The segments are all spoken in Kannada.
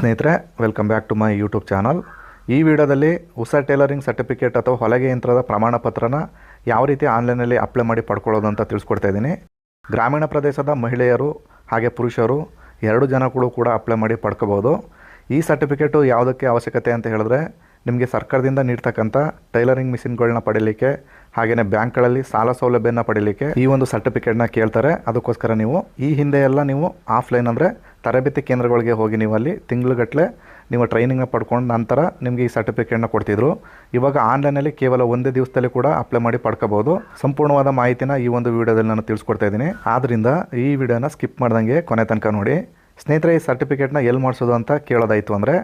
ಸ್ನೇಹಿತರೆ welcome back to my YouTube channel ಈ ವಿಡಿಯೋದಲ್ಲಿ ಹೊಸ ಟೇಲರಿಂಗ್ ಸರ್ಟಿಫಿಕೇಟ್ ಅಥವಾ ಹೊಲಗೆ ಯಂತ್ರದ ಪ್ರಮಾಣ ಪತ್ರನ ಯಾವ ರೀತಿ ಆನ್ಲೈನಲ್ಲಿ ಅಪ್ಲೈ ಮಾಡಿ ಪಡ್ಕೊಳ್ಳೋದು ಅಂತ ತಿಳಿಸ್ಕೊಡ್ತಾ ಇದ್ದೀನಿ. ಗ್ರಾಮೀಣ ಪ್ರದೇಶದ ಮಹಿಳೆಯರು ಹಾಗೆ ಪುರುಷರು ಎರಡು ಜನಗಳು ಕೂಡ ಅಪ್ಲೈ ಮಾಡಿ ಪಡ್ಕೋಬೋದು ಈ ಸರ್ಟಿಫಿಕೇಟು ಯಾವುದಕ್ಕೆ ಅವಶ್ಯಕತೆ ಅಂತ ಹೇಳಿದ್ರೆ, ನಿಮಗೆ ಸರ್ಕಾರದಿಂದ ನೀಡ್ತಕ್ಕಂಥ ಟೈಲರಿಂಗ್ ಮಿಷಿನ್ಗಳನ್ನ ಪಡೀಲಿಕ್ಕೆ ಹಾಗೆಯೇ ಬ್ಯಾಂಕ್ಗಳಲ್ಲಿ ಸಾಲ ಸೌಲಭ್ಯನ ಪಡೀಲಿಕ್ಕೆ ಈ ಒಂದು ಸರ್ಟಿಫಿಕೇಟ್ನ ಕೇಳ್ತಾರೆ. ಅದಕ್ಕೋಸ್ಕರ ನೀವು ಈ ಹಿಂದೆ ಎಲ್ಲ ನೀವು ಆಫ್ಲೈನ್ ಅಂದರೆ ತರಬೇತಿ ಕೇಂದ್ರಗಳಿಗೆ ಹೋಗಿ ನೀವು ಅಲ್ಲಿ ತಿಂಗಳುಗಟ್ಟಲೆ ನೀವು ಟ್ರೈನಿಂಗ್ನ ಪಡ್ಕೊಂಡು ನಂತರ ನಿಮಗೆ ಈ ಸರ್ಟಿಫಿಕೇಟ್ನ ಕೊಡ್ತಿದ್ರು. ಇವಾಗ ಆನ್ಲೈನಲ್ಲಿ ಕೇವಲ ಒಂದೇ ದಿವಸದಲ್ಲಿ ಕೂಡ ಅಪ್ಲೈ ಮಾಡಿ ಪಡ್ಕೋಬೋದು. ಸಂಪೂರ್ಣವಾದ ಮಾಹಿತಿನ ಈ ಒಂದು ವಿಡಿಯೋದಲ್ಲಿ ನಾನು ತಿಳಿಸ್ಕೊಡ್ತಾ ಇದ್ದೀನಿ. ಆದ್ದರಿಂದ ಈ ವಿಡಿಯೋನ ಸ್ಕಿಪ್ ಮಾಡ್ದಂಗೆ ಕೊನೆ ತನಕ ನೋಡಿ. ಸ್ನೇಹಿತರೆ, ಈ ಸರ್ಟಿಫಿಕೇಟ್ನ ಎಲ್ಲಿ ಮಾಡಿಸೋದು ಅಂತ ಕೇಳೋದಾಯಿತು ಅಂದರೆ,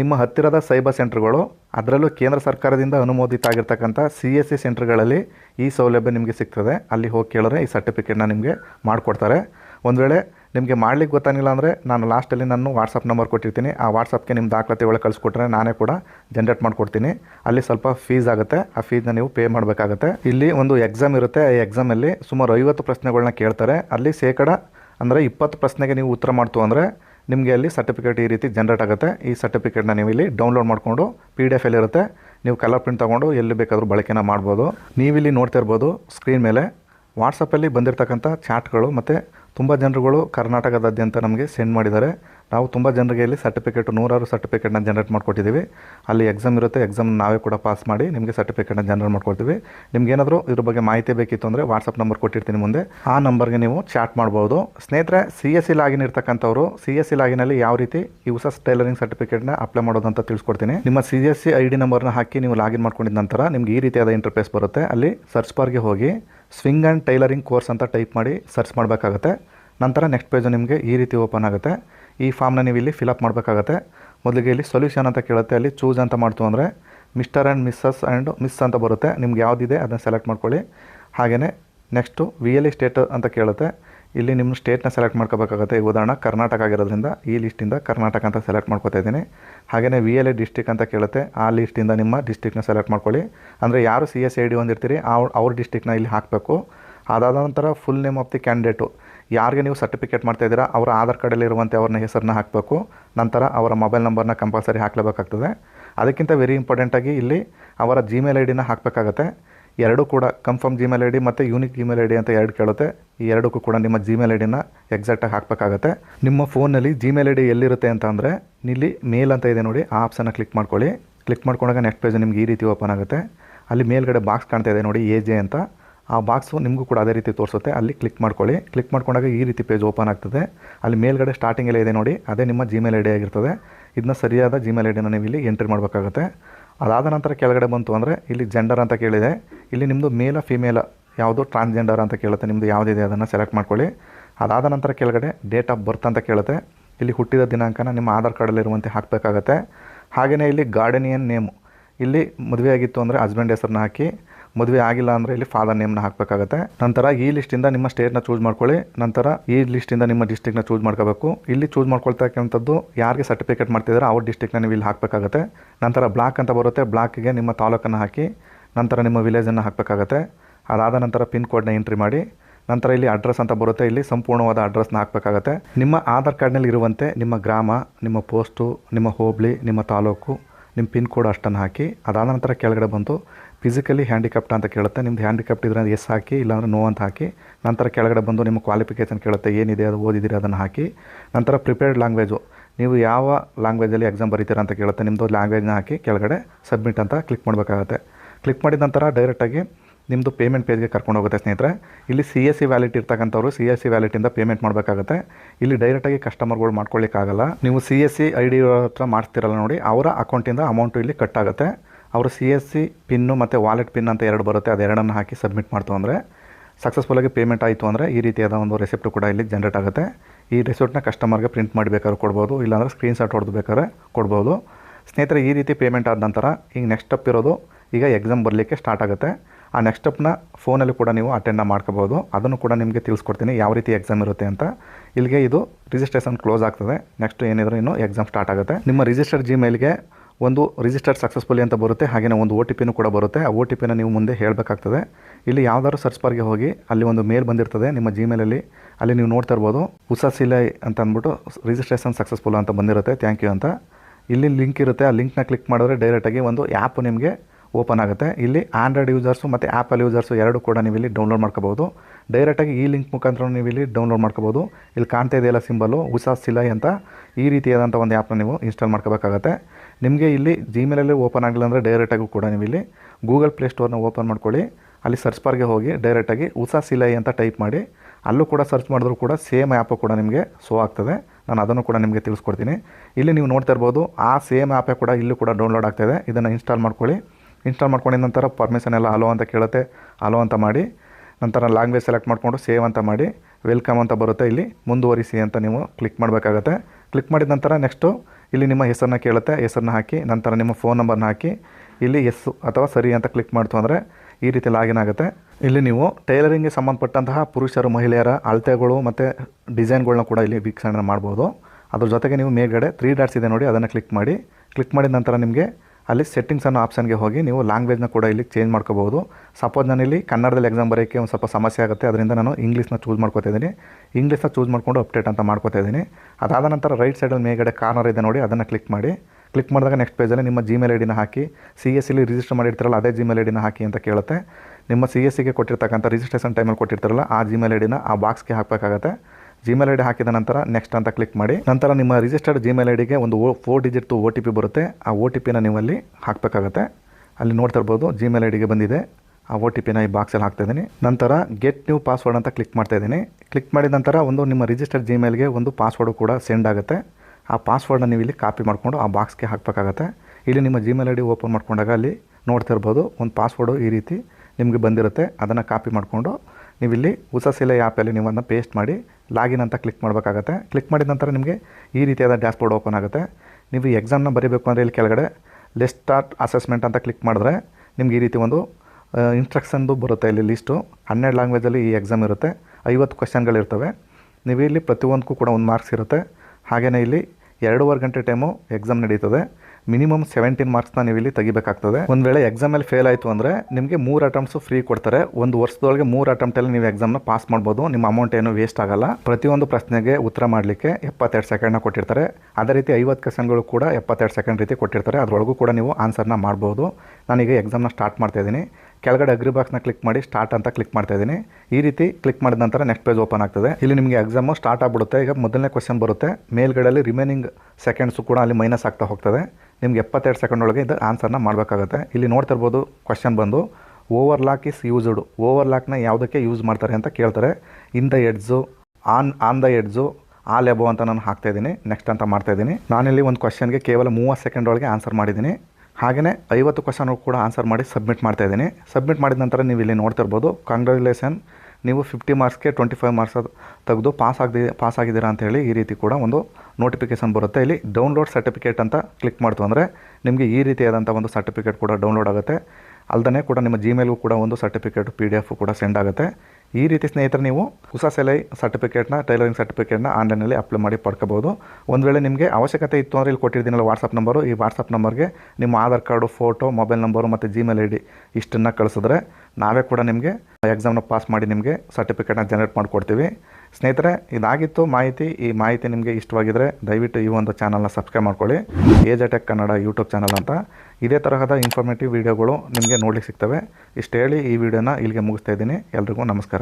ನಿಮ್ಮ ಹತ್ತಿರದ ಸೈಬರ್ ಸೆಂಟರ್ಗಳು ಅದರಲ್ಲೂ ಕೇಂದ್ರ ಸರ್ಕಾರದಿಂದ ಅನುಮೋದಿತ ಆಗಿರ್ತಕ್ಕಂಥ ಸಿ ಎಸ್ ಸಿ ಸೆಂಟರ್ಗಳಲ್ಲಿ ಈ ಸೌಲಭ್ಯ ನಿಮಗೆ ಸಿಗ್ತದೆ. ಅಲ್ಲಿ ಹೋಗಿ ಕೇಳಿದ್ರೆ ಈ ಸರ್ಟಿಫಿಕೇಟ್ನ ನಿಮಗೆ ಮಾಡಿಕೊಡ್ತಾರೆ. ಒಂದು ವೇಳೆ ನಿಮಗೆ ಮಾಡ್ಲಿಕ್ಕೆ ಗೊತ್ತಾಗಿಲ್ಲ ಅಂದರೆ ನಾನು ಲಾಸ್ಟಲ್ಲಿ ನಾನು ವಾಟ್ಸಪ್ ನಂಬರ್ ಕೊಟ್ಟಿರ್ತೀನಿ. ಆ ವಾಟ್ಸಪ್ಗೆ ನಿಮ್ಮ ದಾಖಲಾತಿ ಒಳಗೆ ಕಳಿಸ್ಕೊಟ್ರೆ ನಾನೇ ಕೂಡ ಜನ್ರೇಟ್ ಮಾಡಿಕೊಡ್ತೀನಿ. ಅಲ್ಲಿ ಸ್ವಲ್ಪ ಫೀಸ್ ಆಗುತ್ತೆ. ಆ ಫೀಸ್ನ ನೀವು ಪೇ ಮಾಡಬೇಕಾಗುತ್ತೆ. ಇಲ್ಲಿ ಒಂದು ಎಕ್ಸಾಮ್ ಇರುತ್ತೆ. ಆ ಎಕ್ಸಾಮಲ್ಲಿ ಸುಮಾರು ಐವತ್ತು ಪ್ರಶ್ನೆಗಳನ್ನ ಕೇಳ್ತಾರೆ. ಅಲ್ಲಿ ಶೇಕಡ ಅಂದರೆ ಇಪ್ಪತ್ತು ಪ್ರಶ್ನೆಗೆ ನೀವು ಉತ್ತರ ಮಾಡ್ತು ಅಂದರೆ ನಿಮಗೆ ಅಲ್ಲಿ ಸರ್ಟಿಫಿಕೇಟ್ ಈ ರೀತಿ ಜನ್ರೇಟ್ ಆಗುತ್ತೆ. ಈ ಸರ್ಟಿಫಿಕೇಟ್ನ ನೀವು ಇಲ್ಲಿ ಡೌನ್ಲೋಡ್ ಮಾಡಿಕೊಂಡು ಪಿ ಡಿ ಎಫ್ ಇರುತ್ತೆ. ನೀವು ಕಲರ್ ಪ್ರಿಂಟ್ ತೊಗೊಂಡು ಎಲ್ಲಿ ಬೇಕಾದರೂ ಬಳಕೆನ ಮಾಡ್ಬೋದು. ನೀವಿಲ್ಲಿ ನೋಡ್ತಾ ಇರ್ಬೋದು ಸ್ಕ್ರೀನ್ ಮೇಲೆ ವಾಟ್ಸಪ್ಪಲ್ಲಿ ಬಂದಿರತಕ್ಕಂಥ ಚಾಟ್ಗಳು ಮತ್ತು ತುಂಬ ಜನರುಗಳು ಕರ್ನಾಟಕದಾದ್ಯಂತ ನಮಗೆ ಸೆಂಡ್ ಮಾಡಿದ್ದಾರೆ. ನಾವು ತುಂಬ ಜನರಿಗೆ ಇಲ್ಲಿ ಸರ್ಟಿಫಿಕೇಟ್ ನೂರಾರು ಸರ್ಟಿಫಿಕೇಟ್ನ ಜನ್ರೇಟ್ ಮಾಡಿಕೊಟ್ಟಿದ್ದೀವಿ. ಅಲ್ಲಿ ಎಕ್ಸಾಮ್ ಇರುತ್ತೆ ಎಕ್ಸಾಮ್ ನಾವೇ ಕೂಡ ಪಾಸ್ ಮಾಡಿ ನಿಮಗೆ ಸರ್ಟಿಫಿಕೇಟ್ನ ಜನರೇಟ್ ಮಾಡ್ಕೊಡ್ತೀವಿ. ನಿಮ್ಗೆ ಏನಾದರೂ ಇದ್ರ ಬಗ್ಗೆ ಮಾಹಿತಿ ಬೇಕಿತ್ತು ಅಂದರೆ ವಾಟ್ಸಪ್ ನಂಬರ್ ಕೊಟ್ಟಿರ್ತೀನಿ ಮುಂದೆ. ಆ ನಂಬರ್ಗೆ ನೀವು ಚಾಟ್ ಮಾಡ್ಬೋದು. ಸ್ನೇಹಿತರೆ ಸಿ ಎಸ್ ಸಿ ಲಾಗಿನ್ ಇರ್ತಕ್ಕಂಥವ್ರು ಸಿ ಎಸ್ ಸಿ ಲಾಗಿನಲ್ಲಿ ಯಾವ ರೀತಿ ಹೊಸ ಟೈಲರಿಂಗ್ ಸರ್ಟಿಫಿಕೇಟ್ನ ಅಪ್ಲೈ ಮಾಡೋದು ಅಂತ ತಿಳಿಸ್ಕೊಡ್ತೀನಿ. ನಿಮ್ಮ C S C I D ನಂಬರ್ನ ಹಾಕಿ ನೀವು ಲಾಗಿನ್ ಮಾಡ್ಕೊಂಡಿದ್ದ ನಂತರ ನಿಮ್ಗೆ ಈ ರೀತಿಯಾದ ಇಂಟರ್ಫೇಸ್ ಬರುತ್ತೆ. ಅಲ್ಲಿ ಸರ್ಚ್ ಬಾರ್ಗೆ ಹೋಗಿ ಸ್ವಿಂಗ್ ಆ್ಯಂಡ್ ಟೈಲರಿಂಗ್ ಕೋರ್ಸ್ ಅಂತ ಟೈಪ್ ಮಾಡಿ ಸರ್ಚ್ ಮಾಡಬೇಕಾಗತ್ತೆ. ನಂತರ ನೆಕ್ಸ್ಟ್ ಪೇಜು ನಿಮಗೆ ಈ ರೀತಿ ಓಪನ್ ಆಗುತ್ತೆ. ಈ ಫಾರ್ಮ್ನ ನೀವು ಇಲ್ಲಿ ಫಿಲಪ್ ಮಾಡಬೇಕಾಗತ್ತೆ. ಮೊದಲಿಗೆ ಇಲ್ಲಿ ಸೊಲ್ಯೂಷನ್ ಅಂತ ಕೇಳುತ್ತೆ, ಅಲ್ಲಿ ಚೂಸ್ ಅಂತ ಮಾಡ್ತು ಅಂದರೆ mister and missus and miss ಅಂತ ಬರುತ್ತೆ. ನಿಮ್ಗೆ ಯಾವುದಿದೆ ಅದನ್ನು ಸೆಲೆಕ್ಟ್ ಮಾಡ್ಕೊಳ್ಳಿ. ಹಾಗೆಯೇ ನೆಕ್ಸ್ಟು ವಿ ಎಲ್ ಸ್ಟೇಟ್ ಅಂತ ಕೇಳುತ್ತೆ. ಇಲ್ಲಿ ನಿಮ್ಮ ಸ್ಟೇಟ್ನ ಸೆಲೆಕ್ಟ್ ಮಾಡ್ಕೋಬೇಕಾಗುತ್ತೆ. ಈ ಉದಾಹರಣೆ ಕರ್ನಾಟಕ ಆಗಿರೋದ್ರಿಂದ ಈ ಲಿಸ್ಟಿಂದ ಕರ್ನಾಟಕ ಅಂತ ಸೆಲೆಕ್ಟ್ ಮಾಡ್ಕೊತಾ ಇದ್ದೀನಿ. ಹಾಗೆಯೇ ವಿ ಎಲ್ ಎ ಡಿಸ್ಟಿಕ್ ಅಂತ ಕೇಳುತ್ತೆ. ಆ ಲಿಸ್ಟಿಂದ ನಿಮ್ಮ ಡಿಸ್ಟಿಕ್ನ ಸೆಲೆಕ್ಟ್ ಮಾಡ್ಕೊಳ್ಳಿ. ಅಂದರೆ ಯಾರು ಸಿ ಎಸ್ ಐ ಡಿ ಹೊಂದಿರ್ತೀರಿ ಅವ್ರ ಅವ್ರ ಡಿಸ್ಟಿಕ್ನ ಇಲ್ಲಿ ಹಾಕಬೇಕು. ಅದಾದ ನಂತರ full name of the candidate ಯಾರಿಗೆ ನೀವು ಸರ್ಟಿಫಿಕೇಟ್ ಮಾಡ್ತಾ ಇದ್ದೀರಾ, ಅವರ ಆಧಾರ್ ಕಾರ್ಡಲ್ಲಿ ಇರುವಂತೆ ಅವ್ರನ್ನ ಹೆಸರನ್ನ ಹಾಕಬೇಕು, ನಂತರ ಅವರ ಮೊಬೈಲ್ ನಂಬರ್ನ ಕಂಪಲ್ಸರಿ ಹಾಕಲೇಬೇಕಾಗ್ತದೆ. ಅದಕ್ಕಿಂತ ವೆರಿ ಇಂಪಾರ್ಟೆಂಟಾಗಿ ಇಲ್ಲಿ ಅವರ ಜಿಮೇಲ್ ಐ ಡಿನ ಹಾಕಬೇಕಾಗತ್ತೆ. ಎರಡೂ ಕೂಡ ಕನ್ಫರ್ಮ್ ಜಿಮೇಲ್ ಐ ಡಿ ಮತ್ತು ಯೂನಿಕ್ ಜಿಮೇಲ್ ಐ ಡಿ ಅಂತ ಎರಡು ಕೇಳುತ್ತೆ. ಈ ಎರಡಕ್ಕೂ ಕೂಡ ನಿಮ್ಮ ಜಿಮೇಲ್ ಐ ಡಿನ ಎಕ್ಸಾಕ್ಟಾಗಿ ಹಾಕಬೇಕಾಗತ್ತೆ. ನಿಮ್ಮ ಫೋನಲ್ಲಿ ಜಿಮೇಲ್ ಐ ಡಿ ಎಲ್ಲಿರುತ್ತೆ ಅಂತ ಅಂದರೆ, ಇಲ್ಲಿ ಮೇಲ್ ಅಂತ ಇದೆ ನೋಡಿ, ಆ ಆಪ್ಷನ್ನ ಕ್ಲಿಕ್ ಮಾಡ್ಕೊಳ್ಳಿ. ಕ್ಲಿಕ್ ಮಾಡ್ಕೊಂಡಾಗ ನೆಕ್ಸ್ಟ್ ಪೇಜ್ ನಿಮ್ಗೆ ಈ ರೀತಿ ಓಪನ್ ಆಗುತ್ತೆ. ಅಲ್ಲಿ ಮೇಲ್ಗಡೆ ಬಾಕ್ಸ್ ಕಾಣ್ತಾ ಇದೆ ನೋಡಿ ಎ ಜೆ ಅಂತ. ಆ ಬಾಕ್ಸು ನಿಮಗೂ ಕೂಡ ಅದೇ ರೀತಿ ತೋರಿಸುತ್ತೆ. ಅಲ್ಲಿ ಕ್ಲಿಕ್ ಮಾಡ್ಕೊಳ್ಳಿ. ಕ್ಲಿಕ್ ಮಾಡ್ಕೊಂಡಾಗ ಈ ರೀತಿ ಪೇಜ್ ಓಪನ್ ಆಗ್ತದೆ. ಅಲ್ಲಿ ಮೇಲ್ಗಡೆ ಸ್ಟಾರ್ಟಿಂಗಲ್ಲೇ ಇದೆ ನೋಡಿ. ಅದೇ ನಿಮ್ಮ ಜಿಮೇಲ್ ಐ ಡಿ ಆಗಿರ್ತದೆ. ಇದನ್ನ ಸರಿಯಾದ ಜಿಮೇಲ್ ಐ ಡಿನ ನೀವು ಇಲ್ಲಿ ಎಂಟ್ರಿ ಮಾಡಬೇಕಾಗುತ್ತೆ. ಅದಾದ ನಂತರ ಕೆಳಗಡೆ ಬಂತು ಅಂದರೆ ಇಲ್ಲಿ ಜೆಂಡರ್ ಅಂತ ಕೇಳಿದೆ. ಇಲ್ಲಿ ನಿಮ್ಮದು ಮೇಲ ಫಿಮೇಲ ಯಾವುದು ಟ್ರಾನ್ಸ್ಜೆಂಡರ್ ಅಂತ ಕೇಳುತ್ತೆ. ನಿಮ್ಮದು ಯಾವುದಿದೆ ಅದನ್ನು ಸೆಲೆಕ್ಟ್ ಮಾಡ್ಕೊಳ್ಳಿ. ಅದಾದ ನಂತರ ಕೆಳಗಡೆ ಡೇಟ್ ಆಫ್ ಬರ್ತ್ ಅಂತ ಕೇಳುತ್ತೆ. ಇಲ್ಲಿ ಹುಟ್ಟಿದ ದಿನಾಂಕನ ನಿಮ್ಮ ಆಧಾರ್ ಕಾರ್ಡಲ್ಲಿರುವಂತೆ ಹಾಕಬೇಕಾಗತ್ತೆ. ಹಾಗೆಯೇ ಇಲ್ಲಿ ಗಾರ್ಡನಿಯನ್ ನೇಮು ಇಲ್ಲಿ ಮದುವೆ ಆಗಿತ್ತು ಅಂದರೆ ಹಸ್ಬೆಂಡ್ ಹೆಸರನ್ನ ಹಾಕಿ. ಮದುವೆ ಆಗಿಲ್ಲ ಅಂದರೆ ಇಲ್ಲಿ ಫಾದರ್ ನೇಮ್ನ ಹಾಕಬೇಕಾಗುತ್ತೆ. ನಂತರ ಈ ಲಿಸ್ಟಿಂದ ನಿಮ್ಮ ಸ್ಟೇಟ್ನ ಚೂಸ್ ಮಾಡ್ಕೊಳ್ಳಿ. ನಂತರ ಈ ಲಿಸ್ಟಿಂದ ನಿಮ್ಮ ಡಿಸ್ಟಿಕ್ನ ಚೂಸ್ ಮಾಡ್ಕೋಬೇಕು. ಇಲ್ಲಿ ಚೂಸ್ ಮಾಡ್ಕೊಳ್ತಕ್ಕಂಥದ್ದು ಯಾರಿಗೆ ಸರ್ಟಿಫಿಕೇಟ್ ಮಾಡ್ತಿದ್ದಾರೆ ಅವ್ರ ಡಿಸ್ಟಿಕ್ನ ನೀವು ಇಲ್ಲಿ ಹಾಕಬೇಕಾಗುತ್ತೆ. ನಂತರ ಬ್ಲಾಕ್ ಅಂತ ಬರುತ್ತೆ. ಬ್ಲಾಕಿಗೆ ನಿಮ್ಮ ತಾಲೂಕನ್ನು ಹಾಕಿ, ನಂತರ ನಿಮ್ಮ ವಿಲೇಜನ್ನು ಹಾಕಬೇಕಾಗತ್ತೆ. ಅದಾದ ನಂತರ ಪಿನ್ ಕೋಡ್ನ ಎಂಟ್ರಿ ಮಾಡಿ, ನಂತರ ಇಲ್ಲಿ ಅಡ್ರೆಸ್ ಅಂತ ಬರುತ್ತೆ. ಇಲ್ಲಿ ಸಂಪೂರ್ಣವಾದ ಅಡ್ರೆಸ್ನ ಹಾಕಬೇಕಾಗತ್ತೆ. ನಿಮ್ಮ ಆಧಾರ್ ಕಾರ್ಡ್ನಲ್ಲಿ ಇರುವಂತೆ ನಿಮ್ಮ ಗ್ರಾಮ, ನಿಮ್ಮ ಪೋಸ್ಟು ನಿಮ್ಮ ಹೋಬಳಿ ನಿಮ್ಮ ತಾಲೂಕು, ನಿಮ್ಮ ಪಿನ್ ಕೋಡ್ ಅಷ್ಟನ್ನು ಹಾಕಿ, ಅದಾದ ನಂತರ ಕೆಳಗಡೆ ಬಂದು ಫಿಸಿಕಲಿ ಹ್ಯಾಂಡಿಕ್ಯಾಪ್ಟ್ ಅಂತ ಕೇಳುತ್ತೆ. ನಿಮ್ದು ಹ್ಯಾಂಡಿಕ್ಯಾಪ್ಟ್ ಇದ್ರೆ ಎಸ್ ಹಾಕಿ, ಇಲ್ಲಾಂದ್ರೆ ನೋ ಅಂತ ಹಾಕಿ. ನಂತರ ಕೆಳಗಡೆ ಬಂದು ನಿಮ್ಮ ಕ್ವಾಲಿಫಿಕೇಷನ್ ಕೇಳುತ್ತೆ. ಏನಿದೆ, ಅದು ಓದಿದ್ದೀರಿ, ಅದನ್ನು ಹಾಕಿ. ನಂತರ ಪ್ರಿಪೇರ್ಡ್ ಲ್ಯಾಂಗ್ವೇಜು ನೀವು ಯಾವ ಲ್ಯಾಂಗ್ವೇಜಲ್ಲಿ ಎಕ್ಸಾಮ್ ಬರೀತೀರಾ ಅಂತ ಕೇಳುತ್ತೆ. ನಿಮ್ಮದು ಲ್ಯಾಂಗ್ವೇಜ್ನ ಹಾಕಿ ಕೆಳಗಡೆ ಸಬ್ಮಿಟ್ ಅಂತ ಕ್ಲಿಕ್ ಮಾಡಬೇಕಾಗುತ್ತೆ. ಕ್ಲಿಕ್ ಮಾಡಿದ ನಂತರ ಡೈರೆಕ್ಟಾಗಿ ನಿಮ್ಮದು ಪೇಮೆಂಟ್ ಪೇಜ್ಗೆ ಕರ್ಕೊಂಡು ಹೋಗುತ್ತೆ ಸ್ನೇಹಿತರೆ. ಇಲ್ಲಿ ಸಿ ಎಸ್ ಸಿ ವ್ಯಾಲಿಟಿ ಇರ್ತಕ್ಕಂಥವ್ರು ಸಿ ಎಸ್ ಸಿ ವ್ಯಾಲಿಟಿಂದ ಪೇಮೆಂಟ್ ಮಾಡಬೇಕಾಗುತ್ತೆ. ಇಲ್ಲಿ ಡೈರೆಕ್ಟಾಗಿ ಕಸ್ಟಮರ್ಗಳು ಮಾಡ್ಕೊಳ್ಳಿಕ್ಕಾಗಲ್ಲ. ನೀವು C S C I D ಹತ್ರ ಮಾಡ್ತಿರಲ್ಲ ನೋಡಿ, ಅವರ ಅಕೌಂಟಿಂದ ಅಮೌಂಟು ಇಲ್ಲಿ ಕಟ್ ಆಗುತ್ತೆ. ಅವರು ಸಿ ಎಸ್ ಸಿ ಪಿನ್ನು ಮತ್ತು ವಾಲೆಟ್ ಪಿನ್ ಅಂತ ಎರಡು ಬರುತ್ತೆ. ಅದೆರಡನ್ನು ಹಾಕಿ ಸಬ್ಮಿಟ್ ಮಾಡ್ತು ಅಂದರೆ ಸಕ್ಸಸ್ಫುಲ್ಲಾಗಿ ಪೇಮೆಂಟ್ ಆಯಿತು ಅಂದರೆ ಈ ರೀತಿಯಾದ ಒಂದು ರೆಸಿಪ್ಟ್ ಕೂಡ ಇಲ್ಲಿ ಜನ್ರೇಟ್ ಆಗುತ್ತೆ. ಈ ರೆಸಿಪ್ಟ್ನ ಕಸ್ಟಮರ್ಗೆ ಪ್ರಿಂಟ್ ಮಾಡಿ ಬೇಕಾದ್ರೆ ಕೊಡ್ಬೋದು, ಇಲ್ಲಾಂದರೆ ಸ್ಕ್ರೀನ್ಶಾಟ್ ಹೊಡೆದು ಬೇಕಾದ್ರೆ ಕೊಡ್ಬೋದು. ಸ್ನೇಹಿತರೆ, ಈ ರೀತಿ ಪೇಮೆಂಟ್ ಆದ ನಂತರ ಈಗ ನೆಕ್ಸ್ಟ್ ಸ್ಟೆಪ್ ಇರೋದು ಈಗ ಎಕ್ಸಾಮ್ ಬರಲಿಕ್ಕೆ ಸ್ಟಾರ್ಟ್ ಆಗುತ್ತೆ. ಆ ನೆಕ್ಸ್ಟ್ ಸ್ಟೆಪ್ನ ಫೋನಲ್ಲಿ ಕೂಡ ನೀವು ಅಟೆಂಡ್ ಮಾಡ್ಕೋಬೋದು. ಅದನ್ನು ಕೂಡ ನಿಮಗೆ ತಿಳಿಸ್ಕೊಡ್ತೀನಿ ಯಾವ ರೀತಿ ಎಕ್ಸಾಮ್ ಇರುತ್ತೆ ಅಂತ. ಇಲ್ಲಿಗೆ ಇದು ರಿಜಿಸ್ಟ್ರೇಷನ್ ಕ್ಲೋಸ್ ಆಗ್ತದೆ. ನೆಕ್ಸ್ಟ್ ಏನಿದ್ರು ಇನ್ನು ಎಕ್ಸಾಮ್ ಸ್ಟಾರ್ಟ್ ಆಗುತ್ತೆ. ನಿಮ್ಮ ರಿಜಿಸ್ಟರ್ಡ್ ಜಿಮೇಲ್ಗೆ ಒಂದು ರಿಜಿಸ್ಟರ್ ಸಕ್ಸಸ್ಫುಲಿ ಅಂತ ಬರುತ್ತೆ ಹಾಗೆಯೇ ಒಂದು ಒ ಟಿ ಪಿನೂ ಕೂಡ ಬರುತ್ತೆ. ಆ ಒ ಟಿ ಪಿನ ನೀವು ಮುಂದೆ ಹೇಳಬೇಕಾಗ್ತದೆ. ಇಲ್ಲಿ ಯಾವ್ದಾದ್ರು ಸರ್ಚ್ ಪಾರ್ಗೆ ಹೋಗಿ, ಅಲ್ಲಿ ಒಂದು ಮೇಲ್ ಬಂದಿರ್ತದೆ, ನಿಮ್ಮ ಜಿಮೇಲಲ್ಲಿ ಅಲ್ಲಿ. ನೀವು ನೋಡ್ತಾ ಇರ್ಬೋದು ಉಸಾಸಿಲೈ ಅಂತ ಅಂದ್ಬಿಟ್ಟು ರಿಜಿಸ್ಟ್ರೇಷನ್ ಸಕ್ಸಸ್ಫುಲ್ ಅಂತ ಬಂದಿರುತ್ತೆ ಥ್ಯಾಂಕ್ ಯು ಅಂತ. ಇಲ್ಲಿ ಲಿಂಕ್ ಇರುತ್ತೆ, ಆ ಲಿಂಕ್ನ ಕ್ಲಿಕ್ ಮಾಡಿದ್ರೆ ಡೈರೆಕ್ಟಾಗಿ ಒಂದು ಆ್ಯಪ್ ನಿಮಗೆ ಓಪನ್ ಆಗುತ್ತೆ. ಇಲ್ಲಿ ಆಂಡ್ರಾಯ್ಡ್ ಯೂಸರ್ಸು ಮತ್ತು ಆ್ಯಪಲ್ ಯೂಸರ್ಸು ಎರಡು ಕೂಡ ನೀವು ಇಲ್ಲಿ ಡೌನ್ಲೋಡ್ ಮಾಡ್ಕೋಬೋದು ಡೈರೆಕ್ಟಾಗಿ ಈ ಲಿಂಕ್ ಮುಖಾಂತರ ನೀವು ಇಲ್ಲಿ ಡೌನ್ಲೋಡ್ ಮಾಡ್ಕೋಬೋದು ಇಲ್ಲಿ ಕಾಣ್ತಾ ಇದೆಯಲ್ಲ ಸಿಂಬಲು ಹುಸಾ ಸಿಲೈ ಅಂತ. ಈ ರೀತಿಯಾದಂಥ ಒಂದು ಆ್ಯಪ್ನ ನೀವು ಇನ್ಸ್ಟಾಲ್ ಮಾಡ್ಕೋಬೇಕಾಗತ್ತೆ. ನಿಮಗೆ ಇಲ್ಲಿ ಜಿಮೇಲಲ್ಲಿ ಓಪನ್ ಆಗಲಿಲ್ಲ ಅಂದರೆ ಡೈರೆಕ್ಟಾಗಿ ಕೂಡ ನೀವು ಇಲ್ಲಿ ಗೂಗಲ್ ಪ್ಲೇಸ್ಟೋರ್ನ ಓಪನ್ ಮಾಡ್ಕೊಳ್ಳಿ. ಅಲ್ಲಿ ಸರ್ಚ್ ಬಾರ್ಗೆ ಹೋಗಿ ಡೈರೆಕ್ಟಾಗಿ ಉಷಾ ಸಿಲೈ ಅಂತ ಟೈಪ್ ಮಾಡಿ. ಅಲ್ಲೂ ಕೂಡ ಸರ್ಚ್ ಮಾಡಿದ್ರು ಕೂಡ ಸೇಮ್ ಆ್ಯಪು ಕೂಡ ನಿಮಗೆ ಶೋ ಆಗ್ತದೆ. ನಾನು ಅದನ್ನು ಕೂಡ ನಿಮಗೆ ತಿಳಿಸ್ಕೊಡ್ತೀನಿ. ಇಲ್ಲಿ ನೀವು ನೋಡ್ತಾ ಇರ್ಬೋದು ಆ ಸೇಮ್ ಆ್ಯಪೇ ಕೂಡ ಇಲ್ಲೂ ಕೂಡ ಡೌನ್ಲೋಡ್ ಆಗ್ತಾಯಿದೆ ಇದನ್ನು ಇನ್ಸ್ಟಾಲ್ ಮಾಡ್ಕೊಳ್ಳಿ. ಇನ್ಸ್ಟಾಲ್ ಮಾಡ್ಕೊಂಡಿದ ನಂತರ ಪರ್ಮಿಷನ್ ಎಲ್ಲ ಅಲೋ ಅಂತ ಕೇಳುತ್ತೆ. ಅಲೋ ಅಂತ ಮಾಡಿ. ನಂತರ ಲ್ಯಾಂಗ್ವೇಜ್ ಸೆಲೆಕ್ಟ್ ಮಾಡಿಕೊಂಡು ಸೇವ್ ಅಂತ ಮಾಡಿ. ವೆಲ್ಕಮ್ ಅಂತ ಬರುತ್ತೆ ಇಲ್ಲಿ. ಮುಂದುವರಿಸಿ ಅಂತ ನೀವು ಕ್ಲಿಕ್ ಮಾಡಬೇಕಾಗತ್ತೆ. ಕ್ಲಿಕ್ ಮಾಡಿದ ನಂತರ ನೆಕ್ಸ್ಟು ಇಲ್ಲಿ ನಿಮ್ಮ ಹೆಸರನ್ನ ಕೇಳುತ್ತೆ, ಹೆಸರನ್ನ ಹಾಕಿ, ನಂತರ ನಿಮ್ಮ ಫೋನ್ ನಂಬರ್ನ ಹಾಕಿ, ಇಲ್ಲಿ ಎಸ್ ಅಥವಾ ಸರಿ ಅಂತ ಕ್ಲಿಕ್ ಮಾಡ್ತು ಅಂದರೆ ಈ ರೀತಿ ಲಾಗಿನ್ ಆಗುತ್ತೆ. ಇಲ್ಲಿ ನೀವು ಟೈಲರಿಂಗ್ಗೆ ಸಂಬಂಧಪಟ್ಟಂತಹ ಪುರುಷರು, ಮಹಿಳೆಯರ ಅಳತೆಗಳು ಮತ್ತು ಡಿಸೈನ್ಗಳನ್ನ ಕೂಡ ಇಲ್ಲಿ ವೀಕ್ಷಣೆ ಮಾಡ್ಬೋದು. ಅದ್ರ ಜೊತೆಗೆ ನೀವು ಮೇಲ್ಗಡೆ ತ್ರೀ ಡಾಟ್ಸ್ ಇದೆ ನೋಡಿ, ಅದನ್ನು ಕ್ಲಿಕ್ ಮಾಡಿ. ಕ್ಲಿಕ್ ಮಾಡಿದ ನಂತರ ನಿಮಗೆ ಅಲ್ಲಿ ಸೆಟ್ಟಿಂಗ್ಸ್ ಅನ್ನೋ ಆಪ್ಷನ್ಗೆ ಹೋಗಿ ನೀವು ಲ್ಯಾಂಗ್ವೇಜ್ನ ಕೂಡ ಇಲ್ಲಿ ಚೇಂಜ್ ಮಾಡ್ಕೋಬೋದು ಸಪೋಸ್ ನಾನು ಇಲ್ಲಿ ಕನ್ನಡದಲ್ಲಿ ಎಕ್ಸಾಮ್ ಬರೋಕ್ಕೆ ಒಂದು ಸ್ವಲ್ಪ ಸಮಸ್ಯೆ ಆಗುತ್ತೆ, ಅದರಿಂದ ನಾನು ಇಂಗ್ಲೀಷ್ನ ಚೂಸ್ ಮಾಡ್ಕೋತಾ ಇದ್ದೀನಿ. ಇಂಗ್ಲೀಷ್ನ ಚೂಸ್ ಮಾಡಿಕೊಂಡು ಅಪ್ಡೇಟ್ ಅಂತ ಮಾಡ್ಕೋತಾ ಇದ್ದೀನಿ. ಅದಾದ ನಂತರ ರೈಟ್ ಸೈಡಲ್ಲಿ ಮೇಲ್ಗಡೆ ಕಾರ್ನರ್ ಇದೆ ನೋಡಿ, ಅದನ್ನು ಕ್ಲಿಕ್ ಮಾಡಿ. ಕ್ಲಿಕ್ ಮಾಡಿದಾಗ ನೆಕ್ಸ್ಟ್ ಪೇಜಲ್ಲಿ ನಿಮ್ಮ ಜಿಮೇಲ್ ಐ ಡಿನ ಹಾಕಿ ಸಿ ಎಸ್ ಸಿಲಿ ರಿಜಿಸ್ಟರ್ ಮಾಡಿರ್ತಾರಲ್ಲ, ಅದೇ ಜಿಮೇಲ್ ಐ ಡಿನ ಹಾಕಿ ಅಂತ ಕೇಳುತ್ತೆ. ನಿಮ್ಮ ಸಿ ಎಸ್ ಸಿಗೆ ಕೊಟ್ಟಿರ್ತಕ್ಕಂಥ ರಿಜಿಸ್ಟ್ರೇಷನ್ ಟೈಮಲ್ಲಿ ಕೊಟ್ಟಿರ್ತಾರಲ್ಲ, ಆ ಜಿಮೇಲ್ ಐ ಡಿನ ಆ ಬಾಕ್ಸ್ಗೆ ಹಾಕಬೇಕಾಗತ್ತೆ. ಜಿಮೇಲ್ ಐ ಡಿ ಹಾಕಿದ ನಂತರ ನೆಕ್ಸ್ಟ್ ಅಂತ ಕ್ಲಿಕ್ ಮಾಡಿ, ನಂತರ ನಿಮ್ಮ ರಿಜಿಸ್ಟರ್ಡ್ ಜಿಮೇಲ್ ಐ ಡಿಗೆ ಒಂದು four digit O T P ಬರುತ್ತೆ. ಆ ಒ ಟಿ ಪಿನ ನೀವು ಹಾಕಬೇಕಾಗತ್ತೆ. ಅಲ್ಲಿ ನೋಡ್ತಾ ಇರ್ಬೋದು ಜಿಮೇಲ್ ಐ ಡಿಗೆ ಬಂದಿದೆ. ಆ ಒ ಟಿ ಪಿನ ಈ ಬಾಕ್ಸಲ್ಲಿ ಹಾಕ್ತಾ ಇದ್ದೀನಿ. ನಂತರ ಗೆಟ್ ನ್ಯೂ ಪಾಸ್ವರ್ಡ್ ಅಂತ ಕ್ಲಿಕ್ ಮಾಡ್ತಾ ಇದ್ದೀನಿ. ಕ್ಲಿಕ್ ಮಾಡಿದ ನಂತರ ಒಂದು ನಿಮ್ಮ ರಿಜಿಸ್ಟರ್ಡ್ ಜಿಮೇಲ್ಗೆ ಒಂದು ಪಾಸ್ವರ್ಡು ಕೂಡ ಸೆಂಡ್ ಆಗುತ್ತೆ. ಆ ಪಾಸ್ವರ್ಡ್ನ ನೀವು ಇಲ್ಲಿ ಕಾಪಿ ಮಾಡಿಕೊಂಡು ಆ ಬಾಕ್ಸ್ಗೆ ಹಾಕಬೇಕಾಗತ್ತೆ. ಇಲ್ಲಿ ನಿಮ್ಮ ಜಿಮೇಲ್ ಐ ಡಿ ಓಪನ್ ಮಾಡ್ಕೊಂಡಾಗ ಅಲ್ಲಿ ನೋಡ್ತಾ ಇರ್ಬೋದು ಒಂದು ಪಾಸ್ವರ್ಡು ಈ ರೀತಿ ನಿಮಗೆ ಬಂದಿರುತ್ತೆ. ಅದನ್ನು ಕಾಪಿ ಮಾಡಿಕೊಂಡು ನೀವಿಲ್ಲಿ ಹೊಸ ಸಿಲೆ ಆ್ಯಪಲ್ಲಿ ನೀವು ಅದನ್ನ ಪೇಸ್ಟ್ ಮಾಡಿ ಲಾಗಿನ್ ಅಂತ ಕ್ಲಿಕ್ ಮಾಡಬೇಕಾಗತ್ತೆ. ಕ್ಲಿಕ್ ಮಾಡಿದ ನಂತರ ನಿಮಗೆ ಈ ರೀತಿಯಾದ ಡ್ಯಾಶ್ಬೋರ್ಡ್ ಓಪನ್ ಆಗುತ್ತೆ. ನೀವು ಈ ಎಕ್ಸಾಮ್ನ ಬರೀಬೇಕು ಅಂದರೆ ಇಲ್ಲಿ ಕೆಳಗಡೆ ಲೆಸ್ಟ್ ಸ್ಟಾರ್ಟ್ ಅಸೆಸ್ಮೆಂಟ್ ಅಂತ ಕ್ಲಿಕ್ ಮಾಡಿದ್ರೆ ನಿಮ್ಗೆ ಈ ರೀತಿ ಒಂದು ಇನ್ಸ್ಟ್ರಕ್ಷನ್ದು ಬರುತ್ತೆ ಇಲ್ಲಿ ಲಿಸ್ಟು ಹನ್ನೆರಡು ಲ್ಯಾಂಗ್ವೇಜಲ್ಲಿ ಈ ಎಕ್ಸಾಮ್ ಇರುತ್ತೆ. ಐವತ್ತು ಕ್ವಶನ್ಗಳಿರ್ತವೆ ನೀವು ಇಲ್ಲಿ ಪ್ರತಿಯೊಂದಕ್ಕೂ ಕೂಡ ಒಂದು ಮಾರ್ಕ್ಸ್ ಇರುತ್ತೆ. ಹಾಗೆಯೇ ಇಲ್ಲಿ ಎರಡೂವರೆ ಗಂಟೆ ಟೈಮು ಎಕ್ಸಾಮ್ ನಡೀತದೆ. ಮಿನಿಮಮ್ ಸೆವೆಂಟೀನ್ ಮಾರ್ಕ್ಸ್ನ ನೀವು ಇಲ್ಲಿ ತೆಗಿಬೇಕಾಗ್ತದೆ. ಒಂದು ವೇಳೆ ಎಕ್ಸಾಮಲ್ಲಿ ಫೇಲ್ ಆಯಿತು ಅಂದರೆ ನಿಮಗೆ ಮೂರು ಅಟೆಂಪ್ಟ್ಸು ಫ್ರೀ ಕೊಡ್ತಾರೆ. ಒಂದು ವರ್ಷದೊಳಗೆ ಮೂರು ಅಟೆಂಪ್ಟಲ್ಲಿ ನೀವು ಎಕ್ಸಾಮ್ನ ಪಾಸ್ ಮಾಡ್ಬೋದು. ನಿಮ್ಮ ಅಮೌಂಟ್ ಏನು ವೇಸ್ಟ್ ಆಗಲ್ಲ. ಪ್ರತಿಯೊಂದು ಪ್ರಶ್ನೆಗೆ ಉತ್ತರ ಮಾಡಲಿಕ್ಕೆ ಎಪ್ಪತ್ತೆರಡು ಸೆಕೆಂಡ್ನ ಕೊಟ್ಟಿರ್ತಾರೆ. ಅದೇ ರೀತಿ ಐವತ್ತು ಕ್ವಶನ್ಗಳು ಕೂಡ ಎಪ್ಪತ್ತೆರಡು ಸೆಕೆಂಡ್ ರೀತಿ ಕೊಟ್ಟಿರ್ತಾರೆ. ಅದರೊಳಗೂ ಕೂಡ ನೀವು ಆನ್ಸರ್ನ ಮಾಡ್ಬೋದು. ನಾನೀಗ ಎಕ್ಸಾಮ್ನ ಸ್ಟಾರ್ಟ್ ಮಾಡ್ತಾ ಇದ್ದೀನಿ. ಕೆಳಗಡೆ ಅಗ್ರಿ ಬಾಕ್ಸ್ನ ಕ್ಲಿಕ್ ಮಾಡಿ ಸ್ಟಾರ್ಟ್ ಅಂತ ಕ್ಲಿಕ್ ಮಾಡ್ತಾ ಇದ್ದೀನಿ. ಈ ರೀತಿ ಕ್ಲಿಕ್ ಮಾಡಿದ ನಂತರ ನೆಕ್ಸ್ಟ್ ಪೇಜ್ ಓಪನ್ ಆಗ್ತದೆ. ಇಲ್ಲಿ ನಿಮಗೆ ಎಕ್ಸಾಮು ಸ್ಟಾರ್ಟ್ ಆಗ್ಬಿಡುತ್ತೆ. ಈಗ ಮೊದಲನೇ ಕ್ವಶನ್ ಬರುತ್ತೆ. ಮೇಲ್ಗಡೆಯಲ್ಲಿ ರಿಮೈನಿಂಗ್ ಸೆಕೆಂಡ್ಸು ಕೂಡ ಅಲ್ಲಿ ಮೈನಸ್ ಆಗ್ತಾ ಹೋಗ್ತದೆ. ನಿಮ್ಗೆ ಎಪ್ಪತ್ತೆರಡು ಸೆಕೆಂಡ್ ಒಳಗೆ ಇದು ಆನ್ಸರ್ನ ಮಾಡಬೇಕಾಗುತ್ತೆ. ಇಲ್ಲಿ ನೋಡ್ತಾ ಇರಬಹುದು ಕ್ವಶನ್ ಬಂದು over lock is used over ಲಾಕ್ನ ಯಾವುದಕ್ಕೆ ಯೂಸ್ ಮಾಡ್ತಾರೆ ಅಂತ ಕೇಳ್ತಾರೆ. In the edge on on the edge ಆ ಲೆಬೋ ಅಂತ ನಾನು ಹಾಕ್ತಾ ಇದ್ದೀನಿ. ನೆಕ್ಸ್ಟ್ ಅಂತ ಮಾಡ್ತಾ ಇದ್ದೀನಿ. ನಾನಿಲ್ಲಿ ಒಂದು ಕ್ವಶನ್ಗೆ ಕೇವಲ ಮೂವತ್ತು ಸೆಕೆಂಡ್ ಒಳಗೆ ಆನ್ಸರ್ ಮಾಡಿದ್ದೀನಿ. ಹಾಗೆಯೇ ಐವತ್ತು ಕ್ವಶನ್ ಕೂಡ ಆನ್ಸರ್ ಮಾಡಿ ಸಬ್ಮಿಟ್ ಮಾಡ್ತಾ ಇದ್ದೀನಿ. ಸಬ್ಮಿಟ್ ಮಾಡಿದ ನಂತರ ನೀವು ಇಲ್ಲಿ ನೋಡ್ತಾ ಇರ್ಬೋದು ಕಾಂಗ್ರ್ಯಾಚುಲೇಷನ್ ನೀವು ಫಿಫ್ಟಿ ಮಾರ್ಕ್ಸ್ಗೆ ಟ್ವೆಂಟಿ ಫೈವ್ ಮಾರ್ಕ್ಸ್ ತೆಗೆದು ಪಾಸ್ ಆಗಿ ಪಾಸ್ ಆಗಿದ್ದೀರಾ ಅಂತ ಹೇಳಿ ಈ ರೀತಿ ಕೂಡ ಒಂದು ನೋಟಿಫಿಕೇಶನ್ ಬರುತ್ತೆ. ಇಲ್ಲಿ ಡೌನ್ಲೋಡ್ ಸರ್ಟಿಫಿಕೇಟ್ ಅಂತ ಕ್ಲಿಕ್ ಮಾಡ್ತು ಅಂದರೆ ನಿಮಗೆ ಈ ರೀತಿಯಾದಂಥ ಒಂದು ಸರ್ಟಿಫಿಕೇಟ್ ಕೂಡ ಡೌನ್ಲೋಡ್ ಆಗುತ್ತೆ. ಅಲ್ಲದೇ ಕೂಡ ನಿಮ್ಮ ಜಿಮೇಲ್ಗೂ ಕೂಡ ಒಂದು ಸರ್ಟಿಫಿಕೇಟ್ ಪಿ ಕೂಡ ಸೆಂಡ್ ಆಗುತ್ತೆ. ಈ ರೀತಿ ಸ್ನೇಹಿತರೆ ನೀವು ಹೊಸ ಸೆಲೈ ಸರ್ಟಿಫಿಕೇಟ್ನ, ಟೈಲರಿಂಗ್ ಸರ್ಟಿಫಿಕೇಟ್ನ ಆನ್ಲೈನಲ್ಲಿ ಅಪ್ಲೈ ಮಾಡಿ ಪಡ್ಕೋಬೋದು. ಒಂದು ವೇಳೆ ನಿಮಗೆ ಅವಶ್ಯಕತೆ ಇತ್ತು ಅಂದರೆ ಇಲ್ಲಿ ಕೊಟ್ಟಿದ್ದೀನಲ್ಲ ವಾಟ್ಸಪ್ ನಂಬರು, ಈ ವಾಟ್ಸಪ್ ನಂಬರ್ಗೆ ನಿಮ್ಮ Aadhaar card, photo, mobile number ಮತ್ತು ಜಿಮೇಲ್ ಐ ಡಿ ಇಷ್ಟನ್ನು ಕಳಿಸಿದ್ರೆ ನಾವೇ ಕೂಡ ನಿಮಗೆ ಎಕ್ಸಾಮ್ನ ಪಾಸ್ ಮಾಡಿ ನಿಮಗೆ ಸರ್ಟಿಫಿಕೇಟ್ನ ಜನರೇಟ್ ಮಾಡಿಕೊಡ್ತೀವಿ. ಸ್ನೇಹಿತರೆ, ಇದಾಗಿತ್ತು ಮಾಹಿತಿ. ಈ ಮಾಹಿತಿ ನಿಮಗೆ ಇಷ್ಟವಾಗಿದ್ದರೆ ದಯವಿಟ್ಟು ಈ ಒಂದು ಚಾನಲ್ನ ಸಬ್ಸ್ಕ್ರೈಬ್ ಮಾಡ್ಕೊಳ್ಳಿ. ಏಜ್ ಅಟೆಕ್ ಕನ್ನಡ ಯೂಟ್ಯೂಬ್ ಚಾನಲ್ ಅಂತ. ಇದೇ ತರಹದ ಇನ್ಫಾರ್ಮೇಟಿವ್ ವೀಡಿಯೋಗಳು ನಿಮಗೆ ನೋಡ್ಲಿಕ್ಕೆ ಸಿಗ್ತವೆ. ಇಷ್ಟು ಹೇಳಿ ಈ ವಿಡಿಯೋನ ಇಲ್ಲಿಗೆ ಮುಗಿಸ್ತಾ ಇದ್ದೀನಿ. ಎಲ್ರಿಗೂ ನಮಸ್ಕಾರ.